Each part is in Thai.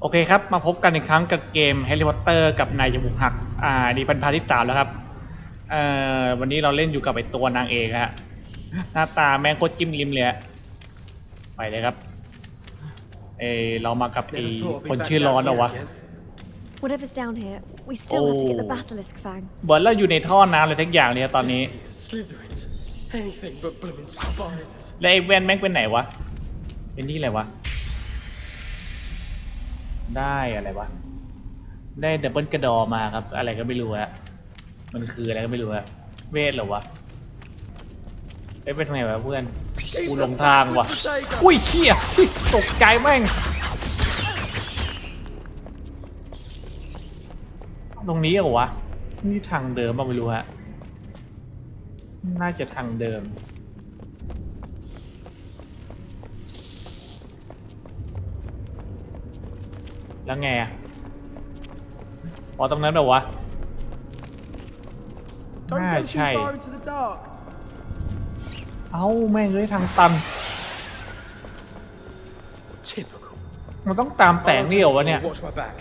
โอเคครับ มาพบกันอีกครั้งกับเกม Harry Potter กับนายจมูกหัก อ่านี่เป็นพาร์ทที่สามแล้วครับ เอ่อวันนี้เราเล่นอยู่กับไอตัวนางเอกฮะ หน้าตาแม่งโคตรจิ้มลิมเลยฮะไปเลยครับ เอยเรามากับไอ Never thought I'd be คน back ชื่อร้อน down เหรอ here วะ again. Whatever's down here, we still have to get the Oh. basilisk fang. เหมือนเราอยู่ในท่อน้ำเลยทั้งอย่างเลยอะตอนนี้ Slytherins. Anything but blooming spiders. และไอ้แว่นแม่งเป็นไหนวะ เป็นนี่อะไรวะ ได้อะไรวะ ได้ดับเบิลกระดอมาครับ อะไรก็ไม่รู้ฮะมันคืออะไรก็ไม่รู้ฮะเวทเหรอวะเอ้ยเป็นไงวะเพื่อนกูหลงทางว่ะอุ้ยเขี้ยตกใจแม่ง ตรงนี้เหรอวะ นี่ทางเดิมป่ะไม่รู้ฮะ น่าจะทางเดิม แล้วไงอะอ๋อตรงนั้นเหรอวะ Don't Ah, go too Chay. far into the dark. เอ้าแม่งเลยทางตัน Typical. มันต้องตามแสงนี่เหรอวะเนี่ย Watch my back.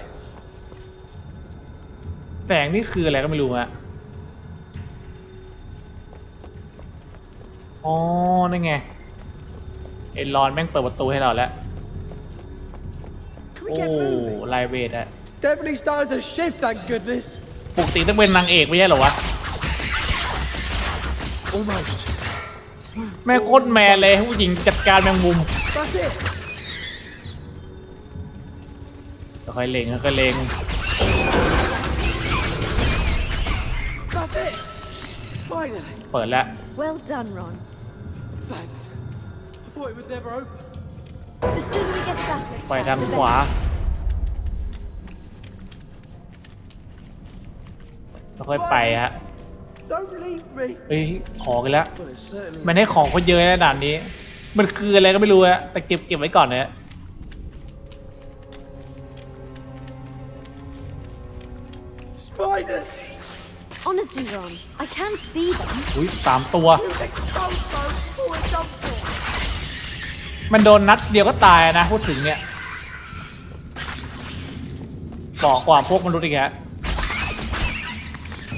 แสงนี่คืออะไรก็ไม่รู้อะอ๋อนั่นไงไอ้รอนแม่งเปิดประตูให้เราแล้ว Can we โอ้ get moving? ไลเวทอะ It's definitely starting to shift, thank goodness. ปกติต้องเป็นนางเอกไม่ใช่เหรอวะ Almost. แม่งโคตรแมนเลยผู้หญิงจัดการแมงมุม That's it. ค่อยๆเล็งค่อยๆเล็ง That's it. Finally. เปิดแล้ว Well done, Ron. Thanks. I thought it would never open. The sooner we get a basilisk ไป fang, ทาง the ขวา better. ค่อยๆไปฮะ Don't leave me. เฮ้ย ขอกันแล้ว Well, it's certainly. มันให้ของคนเยอะนะด่านนี้ มันคืออะไรก็ไม่รู้อะแต่เก็บเก็บไว้ก่อนนะ Spiders. Honestly, Ron, I can see them. อุ้ยสามตัว You exposed those before I jumped for. มันโดนนัดเดียวก็ตายนะพูดถึงเนี่ยบอกกว่าพวกมนุษย์อีกฮะ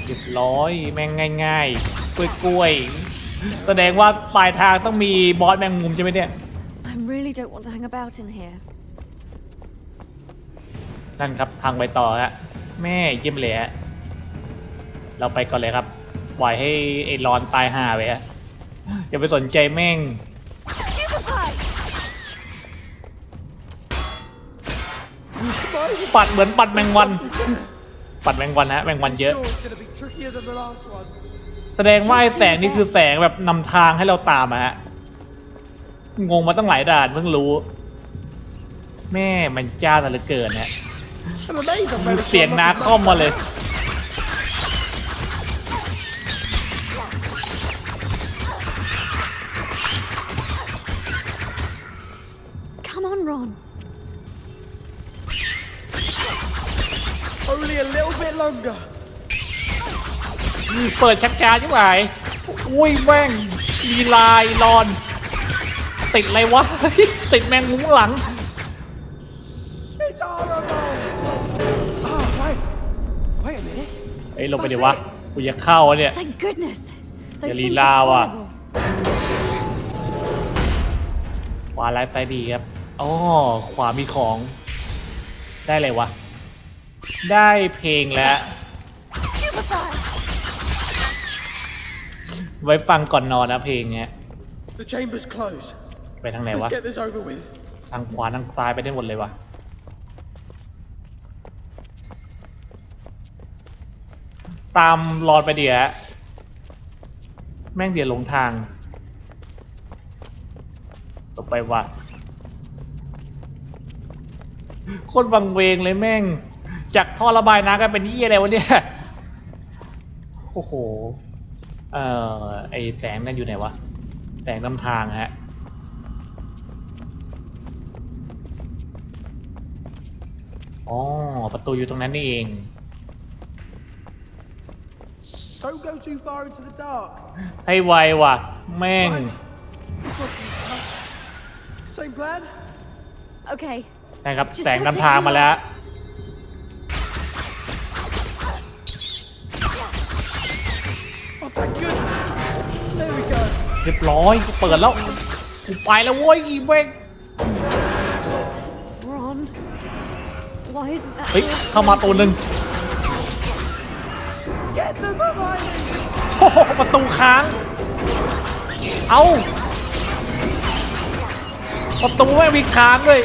เรียบร้อยแม่งง่ายๆ กล้วยๆแสดงว่าปลายทางต้องมีบอสแมงมุมใช่ไหมเนี่ย I really don't want to hang about in here. นั่นครับทางไปต่อฮะแม่เยี่ยมเลยฮะเราไปก่อนเลยครับปล่อยให้ไอ้รอนตายห่าไปฮะอย่าไปสนใจแม่ง ปัดเหมือนปัดแมงวัน ปัดแมงวันฮะแมงวันเยอะ Door's gonna be trickier than the last one. แสดงว่าไอ้แสงนี่คือแสงแบบนำทางให้เราตามอะฮะ งงมาตั้งหลายด่านเพิ่งรู้ แม่มันจ้าแต่เหลือเกินฮะ I'm amazed I've มี managed to เสียง unlock นา this คอมมาเลย เปิดชักช้าใช่ไหมอุ้ยแม่งมีลายรอน ติดอะไรวะ ติดแมงมุมหลัง It's horrible. Oh wait, wait a minute. ไอ้ยลงไปเดี๋ยววะกูจะเข้าวะเนี่ย Thank goodness. Those Dali things lao are à. horrible. ขวาลายใต้ดีครับอ๋อขวามีของ ได้อะไรวะ ได้เพลงแล้ว Stupefy! ไว้ฟังก่อนนอนนะเพลงเนี้ย The chamber's closed. ไปทางไหน Let's วะ get this over with. ทางขวาทางซ้ายไปได้หมดเลยวะตามรอนไปเดี๋ยวแม่งเดี๋ยวหลงทางต่อไปวะโคตรบังเวงเลยแม่ง จากท่อระบายน้ำกลายเป็นยี่อะไรวะเนี่ย โอ้โห เอ่อไอแสงนั่นอยู่ไหนวะ แสงนำทางฮะ อ๋อ ประตูอยู่ตรงนั้นนี่เอง Don't go too far into the dark. ให้ไวว่ะ แม่ง Right. This one's tough. Same plan? Okay, นะครับ แสงนำทางมาแล้ว เรียบร้อยกูเปิดแล้วกูไปแล้วเว้ยอีเว้ง Ron. Why isn't that เฮ้ย here? เข้ามาตัวหนึ่ง Get them, Hermione! โอ้โหประตูค้าง เอาประตูไม่งมีค้างเลย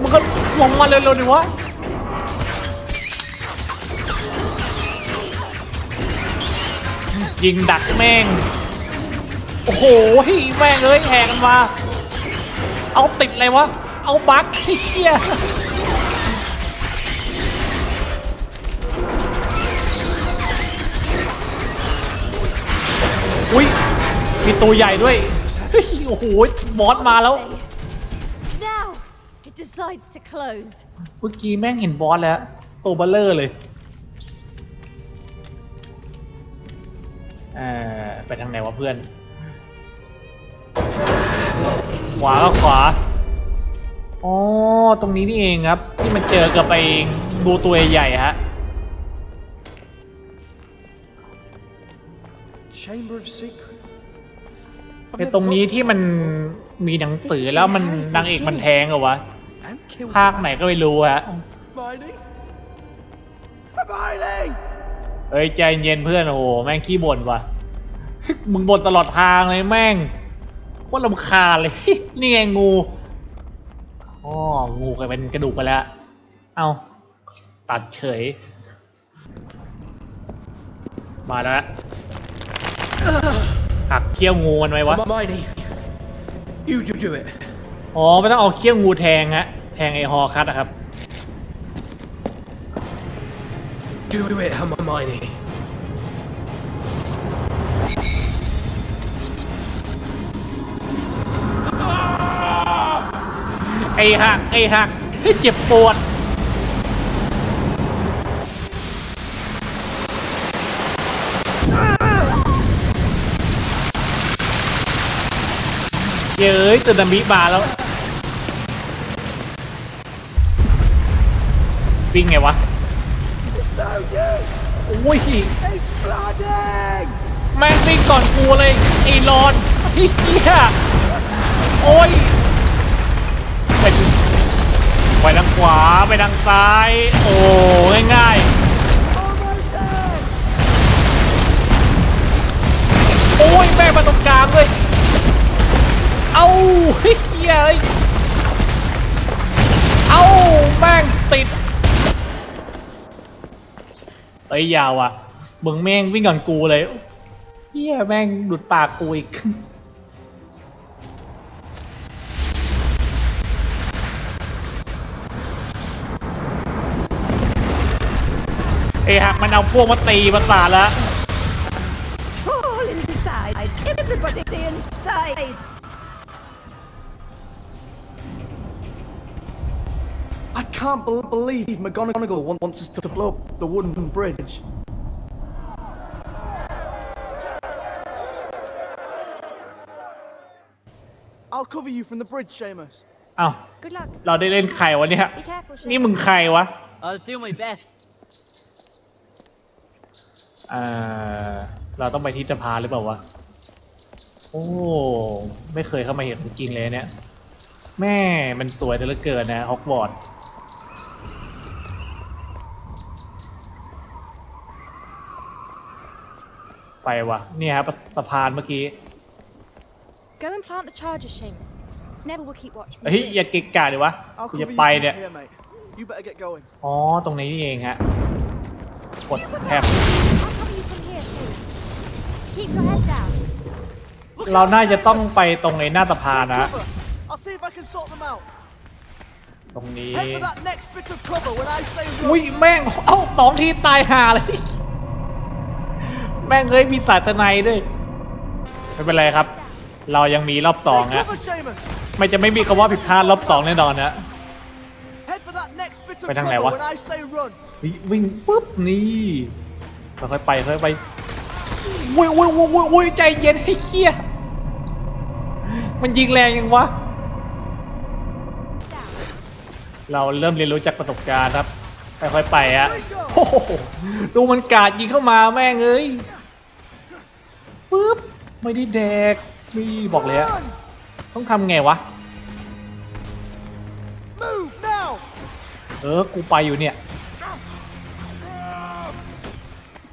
มันก็ลงมาเร็วๆดิวะยิงดักแม่ง โอ้โหแม่งเอ้ยแหกกันมา เอาติดอะไรวะ เอาบั๊กไอ้เหี้ยอุ้ยมีตัวใหญ่ด้วยเฮ้ยโอ้โหบอสมาแล้ว Now it decides to close. เมื่อกี้แม่งเห็นบอสแล้ว ตัวเบลเลอร์เลยเอ่อไปทางไหนวะเพื่อน ขวาก็ขวาอ๋อตรงนี้นี่เองครับ ที่มันเจอกับไปบูตัวใหญ่ๆฮะ Chamber of Secrets. I've ใน never ตรงนี้ got ที่มันมีหนังสือแล้วมันนางเอกมันแทงเหรอวะ and killed ภาคไหนก็ไม่รู้ฮะ Hermione. Hermione! เฮ้ยใจเย็นเพื่อนโอ้โหแม่งขี้บ่นว่ะ มึงบ่นตลอดทางเลยแม่งโคตรลำคาญเลย นี่ไงงูอ๋องูกลายเป็นกระดูกไปแล้ว เอาตัดเฉย มาแล้วหักเขี้ยวงูมันไว้วะ Hermione, you do do it. อ๋อไม่ต้องเอาเขี้ยวงูแทงฮะ แทงไอ้ฮอคัตนะครับ Do it, Hermione. ไอ้หักไอ้หักเจ็บปวดเย้ยตึนามิมาแล้ววิ่งไงวะโอ้ยแม่งวิ่งก่อนกูเลยไอ้รอนไอ้เหี้ยโอ้ย ไปไปทางขวาไปทางซ้าย โอ้ง่ายๆโอ้ยแม่มาตรงกลางเลยเอาเฮ้ยเหี้ยเอ้ยเอาแม่งติดเอ้ยยาวอะมึงแม่งวิ่งก่อนกูเลยเฮียแม่งหลุดปากกูอีก อ้หักมันเอาพวกมาตีประสาทแล้ว Fall inside. Everybody inside. I can't bel believe McGonagall wa- wants us to blow up the wooden bridge. I'll cover you from the bridge, Seamus. เอ้า Good luck. เราได้เล่นใครวะเนี่ย Be careful, นี่มึง Seamus. ใครวะ I'll do my best. เอ่อเราต้องไปที่สะพานหรือเปล่าวะ โอ้ ไม่เคยเข้ามาเห็นจริงๆเลยเนี่ย แม่มันสวยแต่เหลือเกินนะฮอกวอตส์ไปวะเนี่ยครับสะพานเมื่อกี้ Go and plant the charger, Seamus. Neville will keep watch from เฮ้ย the อย่า bridge. เกะกะดิวะ I'll กู cover จะ you ไป from เนี่ย here, mate. You better get going. อ๋อ ตรงนี้นี่เองฮะ กดแทบ Keep your head down. เราน่าจะต้องไปตรงไอ้หน้าสะพานนะ Cover. I'll see if I can sort them out. ตรงนี้ Head for that next bit of cover when I say อุ้ย run. แม่ง เอ้าสองทีตายห่าเลย แม่งเอ้ยมีสายตะไนด้วยไม่เป็นไรครับ เรายังมีรอบสอง Take ฮะ cover, Seamus. ไม่จะไม่มีคำว่าผิดพลาดรอบสองแน่นอนนะ Head for that next bit of Phải thằng cover nào quá? when I say run. วิ่งวิ่งปุ๊บนี่ค่อยๆไปค่อยๆไป วุ้ยวุ้ยวุ้ยวุ้ยวุ้ยใจเย็นให้เคี้ยมันยิงแรงยังวะ เราเริ่มเรียนรู้จากประสบการณ์ครับค่อยๆไปอะโอ้โหดูมันกาดยิงเข้ามาแม่งเอ้ยปึ๊บไม่ได้แดกนี่บอกเลยอะต้องทำไงวะ Move now! เออ กูไปอยู่เนี่ย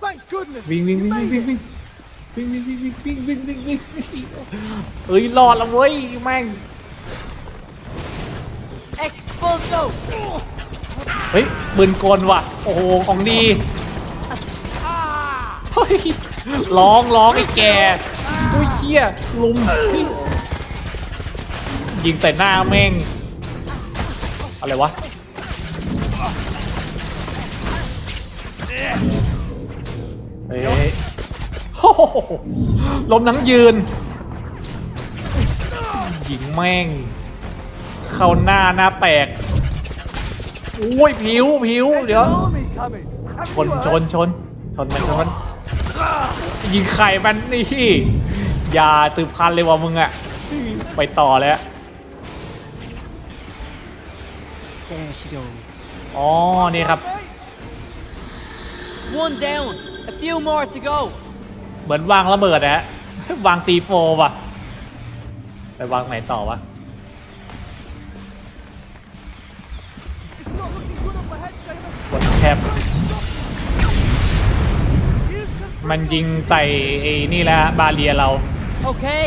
Thank goodness! วิ่งวิ่งวิ่งวิ่งวิ่ง วิ่งวิ่งวิ่งวิ่งวิ่งวิ่งวิ่งวิ่งเอ้ยรอดแล้วเว้ยแม่ง Expulso! เฮ้ยปืนกลว่ะ โอ้โหของดีเฮ้ยร้องร้องไอ้แกโอ้ยเชี่ยลุมยิงใส่หน้าแม่ง อะไรวะเฮ้ย ล้มทั้งยืนยิงแม่ง เข้าหน้าหน้าแตกอุ้ยผิวผิวเดี๋ยวชนชนชนชนมันชนยิงไข่มันนี่อย่าตืบพันเลยว่ะมึงอะไปต่อแล้วอ๋อนี่ครับ One down. A few more to go. เหมือนวางระเบิดนะฮะ วางตีโฟว่ะ ไปวางไหนต่อวะ It's not looking good up ahead, Seamus! กดแคบ Use control! มันยิงใส่ไอ้นี่แหละฮะบาเรียเรา Okay.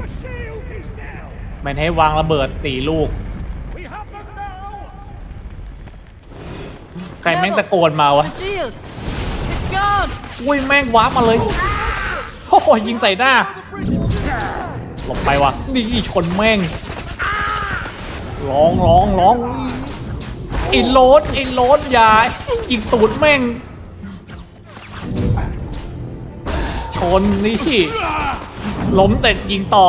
The shield is down. มันให้วางระเบิดสี่ลูก We have them now. ใครแม่งตะโกนมาวะ อุ้ยแม่งว้ามาเลยโอ้โหยิงใส่หน้า หลบไปวะนี่ชนแม่ง ร้องร้องร้องไอ้โรดไอ้โรดยายิงตูดแม่ง ชนนี่ล้มแต่ยิงต่อ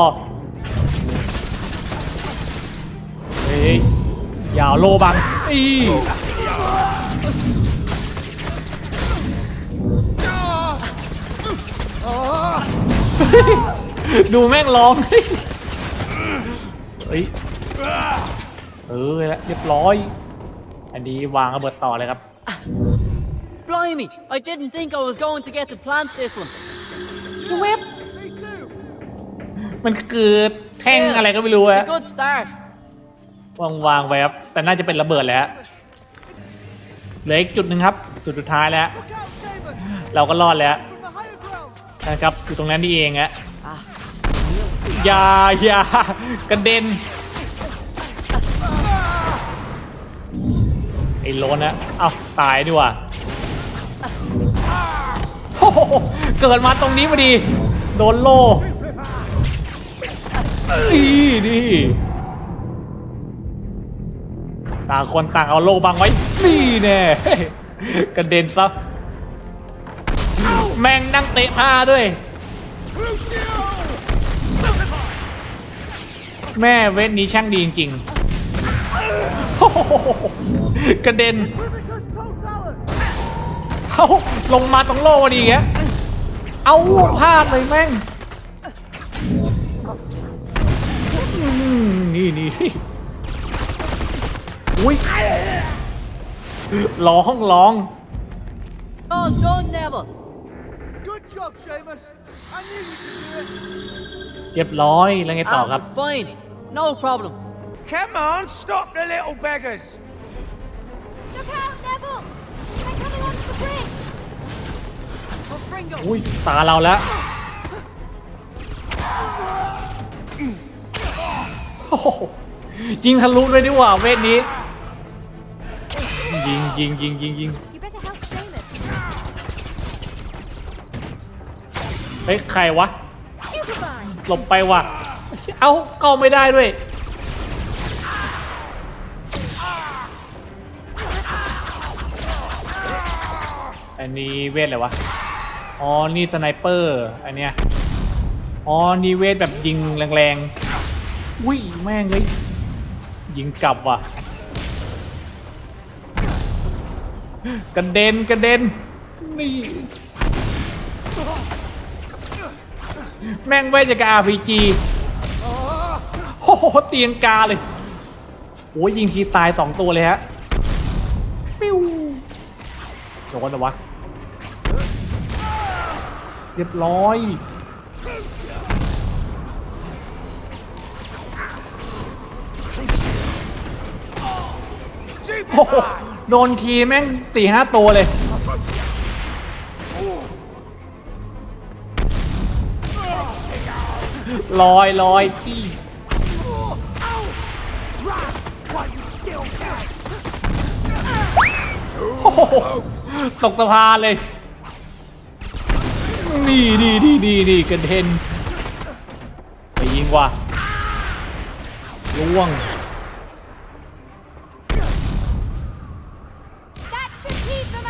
เฮ้ย อย่าโลบังอี ดูแม่งร้องเฮ้ยเออแล้วเรียบร้อย อันนี้วางระเบิดต่อเลยครับ Blimey. I didn't think I was going to get to plant this one. เว็บมันคือแท่งอะไรก็ไม่รู้ It's อะ a good start. วางวางไว้ครับ แต่น่าจะเป็นระเบิดแล้วเหลืออีกจุดหนึ่งครับ จุดสุดท้ายแล้ว Look out, Seamus! เราก็รอดแล้ว นะครับอยู่ตรงนั้นนี่เองอะ Ah. อย่าอย่ากระเด็นไอ้โลนนะเอ้าตายดีกว่าโอ้โหเกิดมาตรงนี้พอดี โดนโล่อีนี่ต่างคนต่างเอาโล่บังไว้นี่แน่กระเด็นซะ แม่งนั่งเตะผ้าด้วย แม่เวทนี้ช่างดีจริงๆกระเด็นเอาลงมาตรงโล่พอดีแกเอาพลาดเลยแม่งนี่นี่อุ้ยร้องร้อง Oh, done, Neville. Good job, Seamus! I knew you could do it! เรียบร้อยแล้วไงต่อ Ah, ครับ it's fine. No problem. Come on, stop the little beggars. Look out, Neville! They're coming onto the bridge! For Fringo. อุ้ยตาเราแล้วโอ้โหยิงทะลุเลยดีกว่าเวทนี้ ยิงยิงยิงยิงยิง You better help Seamus. เฮ้ยใครวะ หลบไปว่ะ เอ้าเข้าไม่ได้ด้วย อันนี้เวทอะไรวะ อ๋อ นี่สไนเปอร์ อันเนี้ย อ๋อ นี่เวทแบบยิงแรงๆ อุ้ยแม่งเลย ยิงกลับว่ะ กระเด็นกระเด็น นี่ แม่งเวทจากบ RPG โอ้โหเตียงกาเลยโอ้ยยิงทีตายสองตัวเลยฮะปิ้วโดนเหรอวะเรียบร้อยโอ้โหโดนทีแม่งสี่ห้าตัวเลย ลอยลอยพี่โอ้โหตกสะพานเลย นี่นี่นี่นี่นี่กระเด็นไปยิงว่ะล่วง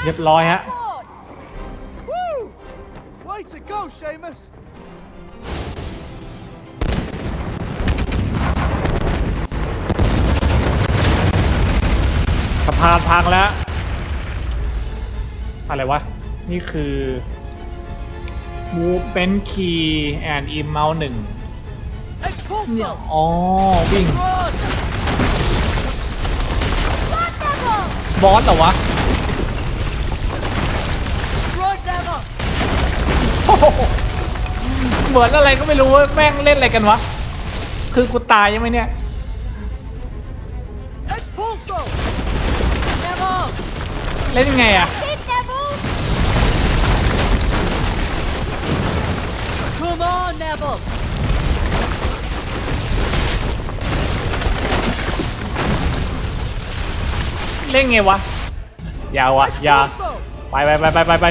เรียบร้อยฮะ Way to go, Seamus! พานพังแล้ว อะไรวะ นี่คือ movement key and in mouse หนึ่ง Expulso! อ๋อ วิ่ง Run! Blood devil! บอสเหรอวะ Run, devil! โอ้โหเหมือนอะไรก็ไม่รู้ว่าแม่งเล่นอะไรกันวะ คือกูตายยังไหมเนี่ย Expulso! Devil! เล่นยังไงอะ Kid devil! Come on, Neville! เล่นไงวะยาวอะอยา Expulso! ไปไปไปไปไปไป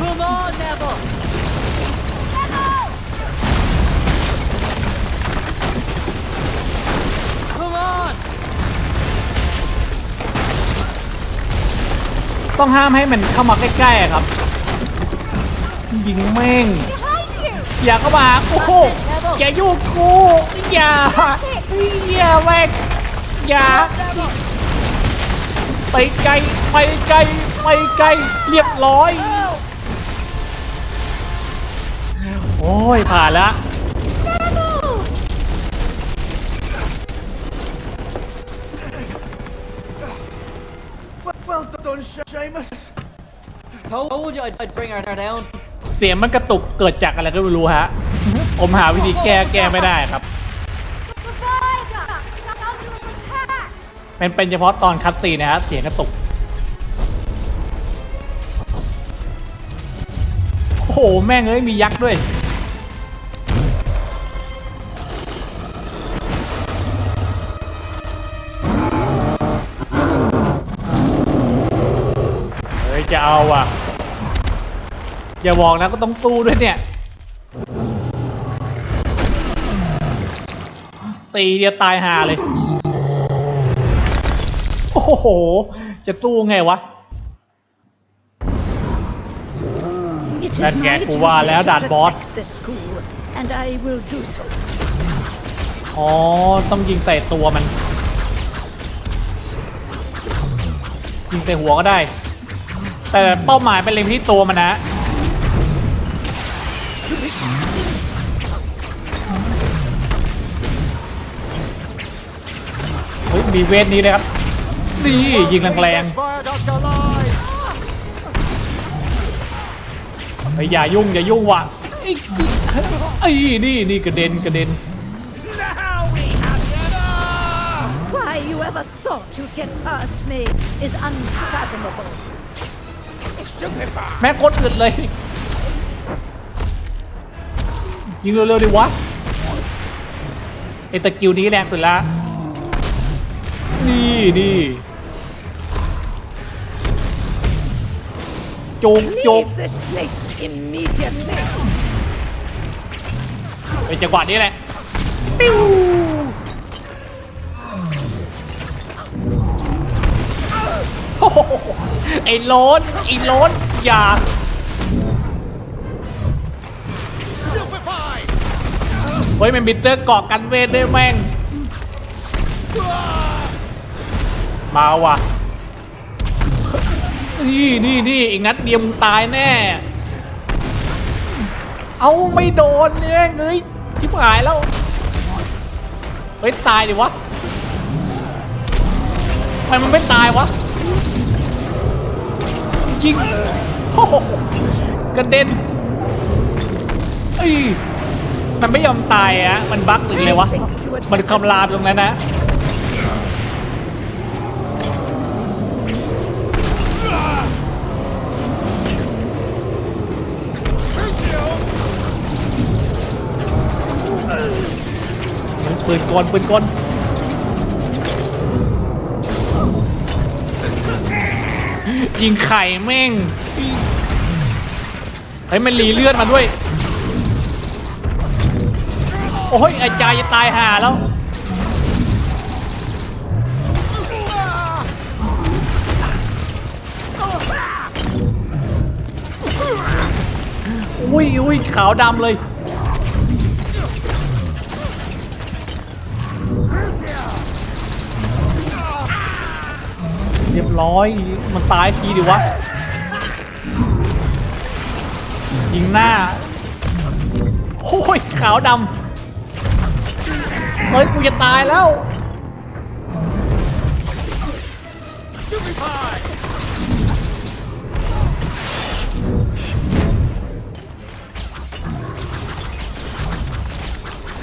ต้องห้ามให้มันเข้ามาใกล้ๆครับ ยิงแม่ง อย่าเข้ามาโอ้โหอย่ายุ่งกูอย่าอย่าแม่งอย่าไปไกลไปไกลไปไกลเรียบร้อย โอ้ยผ่านแล้ว Seamus. Told you I'd, I'd bring her down. เสียงมันกระตุกเกิดจากอะไรก็ไม่รู้ฮะ ผมหาวิธีแก้แก้ไม่ได้ครับ The viaduct is under attack! เป็นเป็นเฉพาะตอนคัดซีนนะฮะเสียงกระตุก โอ้โห แม่งเอ้ยมียักษ์ด้วย อย่าบอกนะก็ต้องสู้ด้วยเนี่ย ตีเดียวตายหาเลย โอ้โห จะสู้ไงวะ It is นั่นไง my กูว่าแล้ว duty ด่าน to บอส protect the school, and I will do so. อ๋อ ต้องยิงใส่ตัวมัน ยิงใส่หัวก็ได้ แต่เป้าหมายเป็นเล็งที่ตัวมันนะ มีเวทนี้เลยครับนี่ยิงแรงๆเฮ้ยอย่ายุ่งอย่ายุ่งว่ะไอ้ไอ้นี่นี่กระเด็นกระเด็น Now we have you! Why you ever thought you'd get past me is unfathomable. แม่งโคตรอึดเลย ยิงเร็วๆดิวะไอตะกิวนี้แรงสุดละ นี่นี่จุกจุก Leave this place immediately. ไอจังหวะนี้แหละปิ้วโอ้โหไอ้โล้นไอ้โล้นอย่าเฮ้ยมันบิดเตอร์เกาะกันเวทด้วยแม่ง มาว่ะ นี่นี่นี่อีกนัดเดียวมึงตายแน่ เอาไม่โดนเนี่ยเงยชิบหายแล้ว เฮ้ย ตายดิวะทำไมมันไม่ตายวะยิงโอ้โหกระเด็นเอ้ยมันไม่ยอมตายอะมันบั๊กหรือเลยวะ มันคำรามตรงนั้นนะ นกลปืนกลยิงไข่แม่งเฮ้ยมันหลีเลือดมาด้วย โอ้ยไอ้จายจะตายห่าแล้ว อุ้ยอุ้ยขาวดำเลย เรียบร้อย มันตายทีดิวะ ยิงหน้า โอ้ย ขาวดำ เฮ้ย กูจะตายแล้ว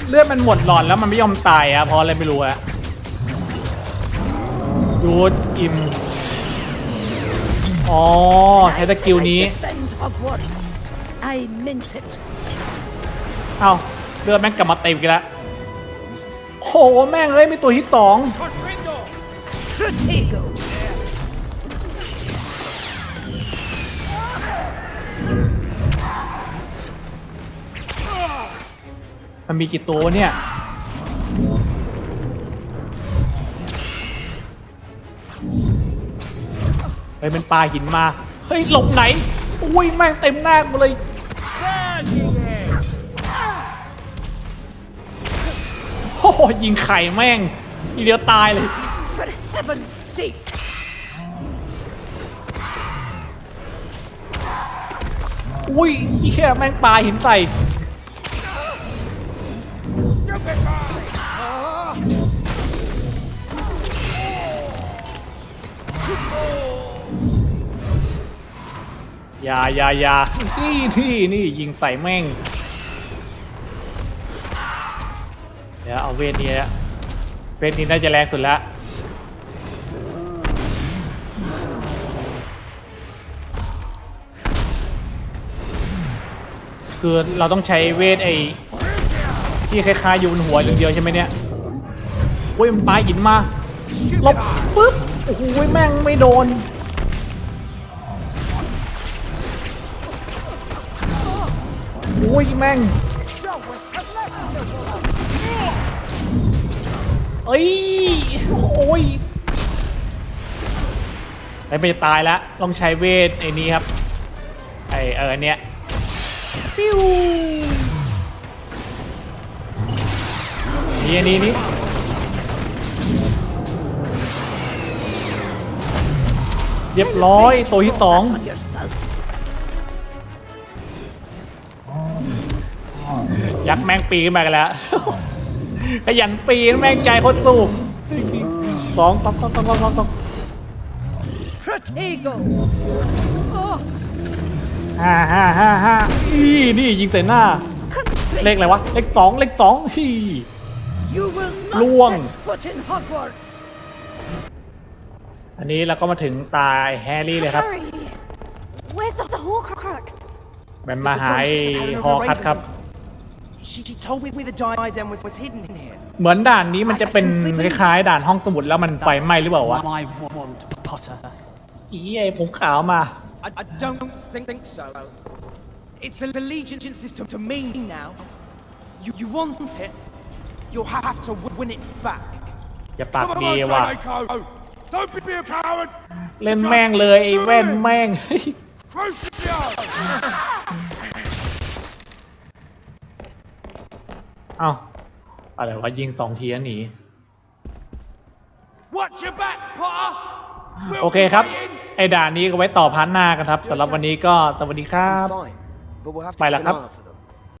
เลือดมันหมดหลอดแล้วมันไม่ยอมตายอะเพราะอะไรไม่รู้อะดูด อ๋อ ใช้สกิลนี้ เอ้าเลือดแม่งกลับมาเต็มกันแล้วโหแม่งเอ้ยมีตัวที่สองมันมีกี่ตัวเนี่ย ฮ้ยมันปลาหินมา เฮ้ยหลบไหน อุ้ยแม่งเต็มหน้ากูเลย Burning it! โอ้โหยิงไข่แม่งทีเดียวตายเลย For heaven's sake. อุ้ยเฮียแม่งปลาหินใส่ ยายายานี่ที่นี่ยิงใส่แม่ง เดี๋ยวเอาเวทนี้ละเวทนี้น่าจะแรงสุดแล้วคือเราต้องใช้เวทไอ้ที่คล้ายๆอยู่บนหัวอย่างเดียวใช่ไหมเนี่ยโอ้ยมันปลาหินมาหลบปึ๊บโอ้โหแม่งไม่โดน อ้ยแม่งเอ้ยโอ้ยไอ้ไม่จะตายแล้วต้องใช้เวทไอ้นี้ครับไอ้เอออันเนี้ยปิ้วนี่อันนี้นี่เรียบร้อยตัวที่สอง ยักษ์แม่งปีนมากันแล้วขยันปีนแม่งใจโคตรสูงสองต้องต้องต้องต้องต้อง Protego. Oh, ห้าห้าห้าห้าอีนี่ยิงใส่หน้า เลขอะไรวะ เลขสองเลขสองฮี You will not Luong. set foot in Hogwarts. อันนี้เราก็มาถึงตายแฮร์รี่เลยครับ Hurry! Where's the, the Horcrux? มันมาหายฮอคัทครับ She, she told me the diadem was, was hidden in here. เหมือนด่านนี้มันจะเป็นคล้ายๆด่านห้องสมุดแล้วมันไฟไหม้หรือเปล่าวะ My wand, Potter. อีไอ้ผมขาวมา I, I don't think, think so. Its allegiance is to, to me now. You, you want it, you'll have to w- win it back. อย่าปาก Come ดี on, ว่ะ Draco! Don't be a coward! เล่นแม่งเลยไอ้แว่นแม่ง Crucio! เอ้าอะไรวะยิงสองทีแล้วหนี Watch your back, Potter! We'll โอเค be ครับ waiting. ไอ้ด่านนี้ก็ไว้ต่อพาร์ทหน้ากันครับสำหรับวันนี้ก็สวัสดีครับ Fine, but we'll have to Bye, keep lah, an kap. eye out for